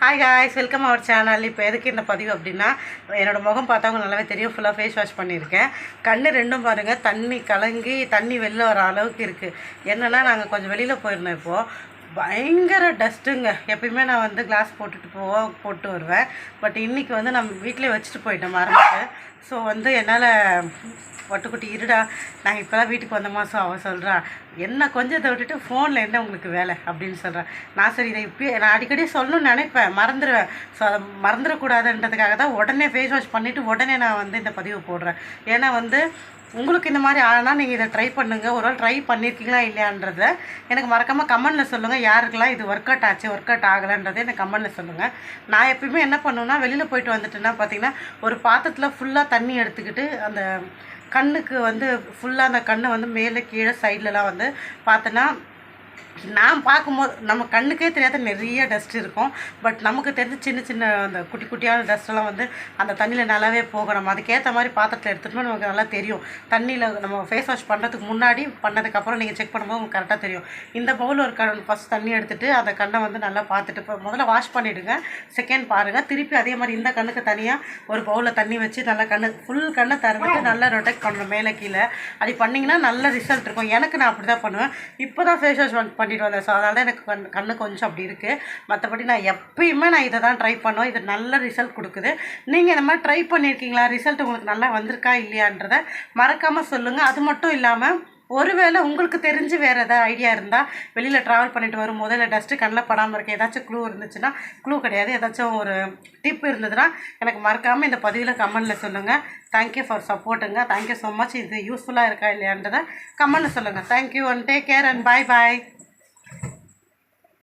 Hi guys welcome our channel இப்போ எதுக்கு இந்த பதிவு அப்படின்னா என்னோடய முகம் பார்த்தவங்க நல்லாவே தெரியும். ஃபுல்லாக ஃபேஸ் வாஷ் பண்ணியிருக்கேன். கண் ரெண்டும் பாருங்கள் தண்ணி கலங்கி தண்ணி வெளில வர அளவுக்கு இருக்குது என்னென்னா நாங்கள் கொஞ்சம் வெளியில் போயிருந்தோம் இப்போது பயங்கர டஸ்ட்டுங்க எப்பயுமே நான் வந்து கிளாஸ் போட்டுட்டு போவோம் போட்டு வருவேன். பட் இன்றைக்கி வந்து நம்ம வீட்டிலே வச்சுட்டு போயிட்டேன் மறந்துட்டு. ஸோ வந்து என்னால் ஒட்டுக்குட்டி இருடா. நாங்கள் இப்போ தான் வீட்டுக்கு வந்த மாதம் அவள் சொல்கிறான் என்ன கொஞ்சத்தை விட்டுட்டு ஃபோனில் என்ன உங்களுக்கு வேலை? அப்படின்னு சொல்கிறேன் நான் சரி இதை இப்பயே நான் அடிக்கடி சொல்லணும்னு நினைப்பேன். மறந்துடுவேன் ஸோ அதை மறந்துடக்கூடாதுன்றதுக்காக தான் உடனே ஃபேஸ் வாஷ் பண்ணிவிட்டு உடனே நான் வந்து இந்த பதிவு போடுறேன். ஏன்னா வந்து உங்களுக்கு இந்த மாதிரி ஆனால் நீங்கள் இதை ட்ரை பண்ணுங்கள் ஒரு நாள் ட்ரை பண்ணியிருக்கீங்களா இல்லையான்றத எனக்கு மறக்காமல் கமெண்டில் சொல்லுங்கள் யாருக்கெல்லாம் இது ஒர்க் அவுட் ஆச்சு ஒர்க் அவுட் ஆகலைன்றதை எனக்கு கமெண்டில் சொல்லுங்கள் நான் எப்பயுமே என்ன பண்ணுவேன்னா வெளியில் போயிட்டு வந்துட்டேன்னா பார்த்தீங்கன்னா ஒரு பாத்திரத்தில் ஃபுல்லாக தண்ணி எடுத்துக்கிட்டு அந்த கண்ணுக்கு வந்து ஃபுல்லாக அந்த கண்ணை வந்து மேலே கீழே சைட்லலாம் வந்து பார்த்தோன்னா நான் பார்க்கும்போது நம்ம கண்ணுக்கே தெரியாத நிறைய டஸ்ட் இருக்கும். பட் நமக்கு தெரிஞ்ச சின்ன சின்ன அந்த குட்டி குட்டியான டஸ்ட்டெல்லாம் வந்து அந்த தண்ணியில் நல்லாவே போகும் நம்ம அதுக்கேற்ற மாதிரி பாத்திரத்தில் எடுத்துகிட்டு நமக்கு நல்லா தெரியும். தண்ணியில் நம்ம ஃபேஸ் வாஷ் பண்ணுறதுக்கு முன்னாடி பண்ணதுக்கப்புறம் நீங்கள் செக் பண்ணும்போது உங்களுக்கு கரெக்டாக தெரியும். இந்த பவுல் ஒரு கண் ஃபஸ்ட் தண்ணி எடுத்துகிட்டு அந்த கண்ணை வந்து நல்லா பார்த்துட்டு இப்போ முதல்ல வாஷ் பண்ணிவிடுங்க செகண்ட் பாருங்கள் திருப்பி அதே மாதிரி இந்த கண்ணுக்கு தனியாக ஒரு பவுலில் தண்ணி வச்சு நல்லா கண்ணு ஃபுல் கண்ணை திறந்துட்டு நல்லா ரொட்டேட் பண்ணணும் மேலே கீழே. அப்படி பண்ணிங்கன்னா நல்ல ரிசல்ட் இருக்கும். எனக்கு நான் அப்படி தான் பண்ணுவேன். இப்போ தான் ஃபேஸ் வாஷ் பண்ணிட்டு வந்தேன். ஸோ அதனால தான் எனக்கு கண் கண்ணு கொஞ்சம் அப்படி இருக்குது மற்றபடி நான் எப்பயுமே நான் இதை தான் ட்ரை பண்ணுவேன். இது நல்ல ரிசல்ட் கொடுக்குது. நீங்கள் இந்த மாதிரி ட்ரை பண்ணியிருக்கீங்களா ரிசல்ட் உங்களுக்கு நல்லா வந்திருக்கா? இல்லையான்றதை மறக்காமல் சொல்லுங்கள் அது மட்டும் இல்லாமல் ஒருவேளை உங்களுக்கு தெரிஞ்சு வேறு எதாவது ஐடியா இருந்தால் வெளியில் ட்ராவல் பண்ணிட்டு வரும்போது இல்லை டஸ்ட்டு கண்ணில் படாமல் இருக்க ஏதாச்சும் க்ளூ இருந்துச்சுன்னா க்ளூ கிடையாது. ஏதாச்சும் ஒரு டிப் இருந்ததுன்னா எனக்கு மறக்காமல் இந்த பதிவில் கமெண்டில் சொல்லுங்கள் தேங்க்யூ ஃபார் சப்போர்ட்டுங்க தேங்க்யூ ஸோ மச் இது யூஸ்ஃபுல்லாக இருக்கா இல்லையான்றதை கமெண்டில் சொல்லுங்கள் thank you and take care and bye bye